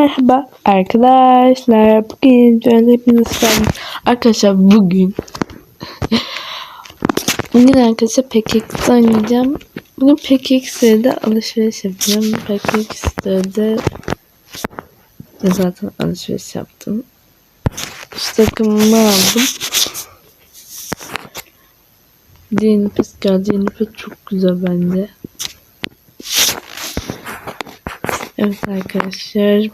Merhaba arkadaşlar. Bugün hepiniz. Arkadaşlar bugün Bugün arkadaşlar PKX'de oynayacağım. Bugün PKX'de alışveriş yapacağım. PKX'de zaten alışveriş yaptım. Şu takımımı aldım. Dinipes geldi. Dinipes çok güzel bence. Evet arkadaşlar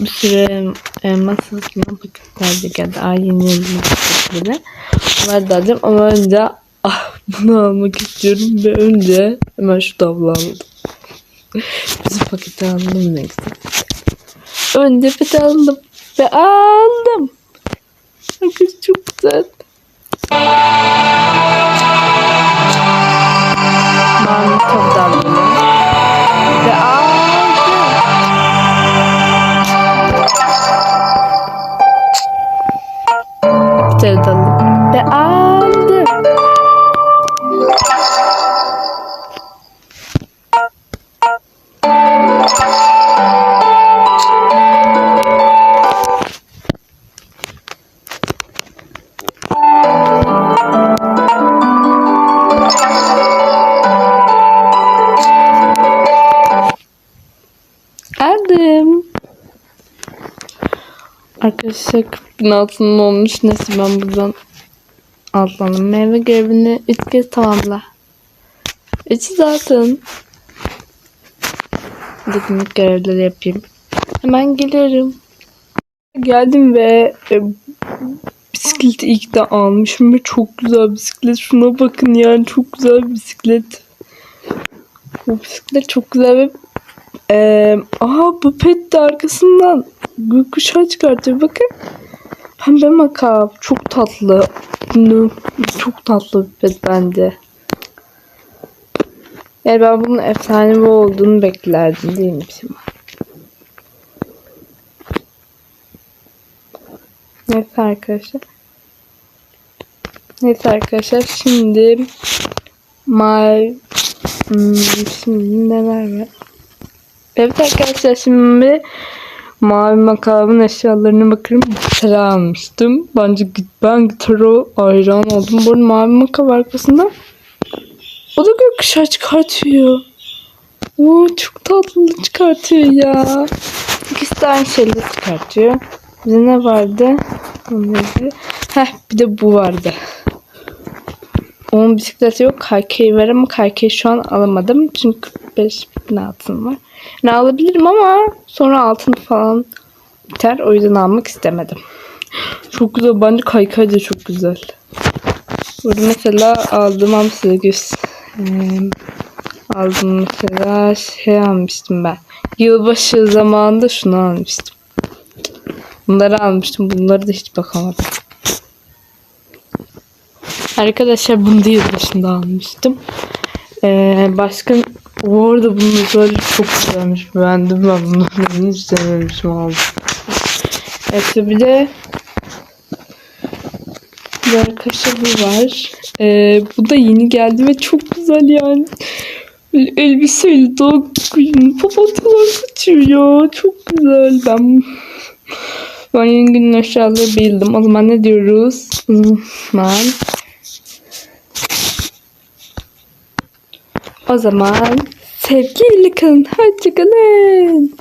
bir süre e, masa falan paketler de geldi. Yeni paketleri. Onları da alacağım ama önce ah bunu almak istiyorum ve önce hemen şu tablo aldım. Bizim paketi aldım ne güzel. Önce pet aldım ve aldım. Bakın çok güzel. Arkadaşlar 40 bin altının olmuş. Neyse ben buradan atlandım. Meyve görevini 3 kez tamamla. 3 zaten. Bugünlük görevleri yapayım. Hemen gelirim. Geldim ve e, bisikleti ilk de almışım ve çok güzel bisiklet. Şuna bakın yani çok güzel bisiklet. Bu bisiklet çok güzel ve ee, aha bu pet de arkasından gökkuşağı çıkartıyor bakın. Pembe makam çok tatlı. Çok tatlı bir pet bence. Yani ben bunun efsanevi olduğunu beklerdim değil mi şimdi? Neyse arkadaşlar. Neyse arkadaşlar şimdi my hmm, şimdi neler var? Evet arkadaşlar şimdi mavi makamın eşyalarına bakıyorum. Gitar almıştım. Bence ben gitara hayran oldum. Bu mavi makam arkasında o da gökkuşağı çıkartıyor. Oo, çok tatlı çıkartıyor ya. İkisi de aynı şeyleri çıkartıyor. Bize ne vardı? Heh bir de bu vardı. Onun bisikleti yok. Kaykeyi var ama kaykeyi şu an alamadım. Çünkü 45 bin altın var. Yani alabilirim ama sonra altın falan biter. O yüzden almak istemedim. Çok güzel. Bence kaykay da çok güzel. Burada mesela aldım ama size göstereyim. Aldım mesela şey almıştım ben. Yılbaşı zamanında şunu almıştım. Bunları almıştım. Bunları da hiç bakamadım. Arkadaşlar bunu da yılbaşında almıştım. Ee, başka bu arada bunun özelliği çok güzelmiş. Beğendim ben bunu. Ben hiç sevmemişim aldım. Evet bir de bir arkadaşlar bu var. Ee, bu da yeni geldi ve çok güzel yani. Elbiseyle kuyun papatyalar kaçıyor ya. Çok güzel. Ben ben yeni günün eşyaları bildim. O zaman ne diyoruz? O zaman O zaman sevgiyle kalın. Hoşçakalın.